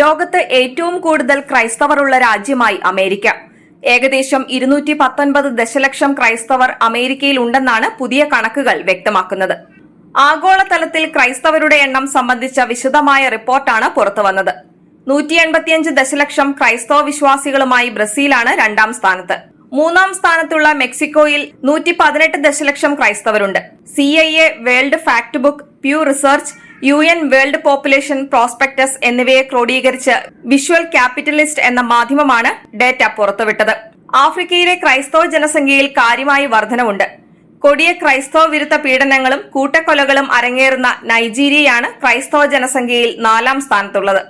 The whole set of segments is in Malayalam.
ലോകത്ത് ഏറ്റവും കൂടുതൽ ക്രൈസ്തവർ ഉള്ള രാജ്യമായി അമേരിക്ക. ഏകദേശം ഇരുന്നൂറ്റി പത്തൊൻപത് ദശലക്ഷം ക്രൈസ്തവർ അമേരിക്കയിൽ ഉണ്ടെന്നാണ് പുതിയ കണക്കുകൾ വ്യക്തമാക്കുന്നത്. ആഗോളതലത്തിൽ ക്രൈസ്തവരുടെ എണ്ണം സംബന്ധിച്ച വിശദമായ റിപ്പോർട്ടാണ് പുറത്തുവന്നത്. നൂറ്റി എൺപത്തിയഞ്ച് ദശലക്ഷം ക്രൈസ്തവ വിശ്വാസികളുമായി ബ്രസീലാണ് രണ്ടാം സ്ഥാനത്ത്. മൂന്നാം സ്ഥാനത്തുള്ള മെക്സിക്കോയിൽ നൂറ്റി പതിനെട്ട് ദശലക്ഷം ക്രൈസ്തവരുണ്ട്. C I A World Factbook Pew Research U N World Population Prospects എന്നിവയെ ക്രോഡീകരിച്ച് വിഷ്വൽ ക്യാപിറ്റലിസ്റ്റ് എന്ന മാധ്യമമാണ് ഡേറ്റ പുറത്തുവിട്ടത്. ആഫ്രിക്കയിലെ ക്രൈസ്തവ ജനസംഖ്യയിൽ കാര്യമായ വർധനവുണ്ട്. കൊടിയ ക്രൈസ്തവ വിരുദ്ധ പീഡനങ്ങളും കൂട്ടക്കൊലകളും അരങ്ങേറുന്ന നൈജീരിയയാണ് ക്രൈസ്തവ ജനസംഖ്യയിൽ നാലാം സ്ഥാനത്തുള്ളത്.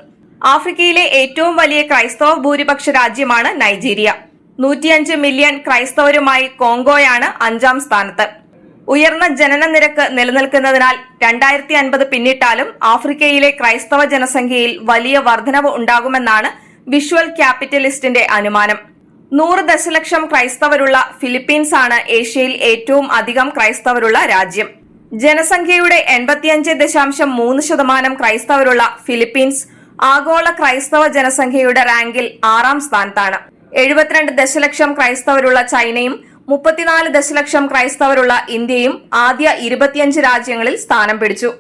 ആഫ്രിക്കയിലെ ഏറ്റവും വലിയ ക്രൈസ്തവ ഭൂരിപക്ഷ രാജ്യമാണ് നൈജീരിയ. നൂറ്റിയഞ്ച് മില്യൺ ക്രൈസ്തവരുമായി കോങ്കോയാണ് അഞ്ചാം സ്ഥാനത്ത്. ഉയർന്ന ജനന നിരക്ക് നിലനിൽക്കുന്നതിനാൽ രണ്ടായിരത്തി അൻപത് പിന്നിട്ടാലും ആഫ്രിക്കയിലെ ക്രൈസ്തവ ജനസംഖ്യയിൽ വലിയ വർധനവ് ഉണ്ടാകുമെന്നാണ് വിഷ്വൽ ക്യാപിറ്റലിസ്റ്റിന്റെ അനുമാനം. നൂറ് ദശലക്ഷം ക്രൈസ്തവരുള്ള ഫിലിപ്പീൻസ് ആണ് ഏഷ്യയിൽ ഏറ്റവും അധികം ക്രൈസ്തവരുള്ള രാജ്യം. ജനസംഖ്യയുടെ എൺപത്തിയഞ്ച് ദശാംശം മൂന്ന് ശതമാനം ക്രൈസ്തവരുള്ള ഫിലിപ്പീൻസ് ആഗോള ക്രൈസ്തവ ജനസംഖ്യയുടെ റാങ്കിൽ ആറാം സ്ഥാനത്താണ്. എഴുപത്തിരണ്ട് ദശലക്ഷം ക്രൈസ്തവരുള്ള ചൈനയും മുപ്പത്തിനാല് ദശലക്ഷം ക്രൈസ്തവരുള്ള ഇന്ത്യയും ആദ്യ ഇരുപത്തിയഞ്ച് രാജ്യങ്ങളിൽ സ്ഥാനം പിടിച്ചു.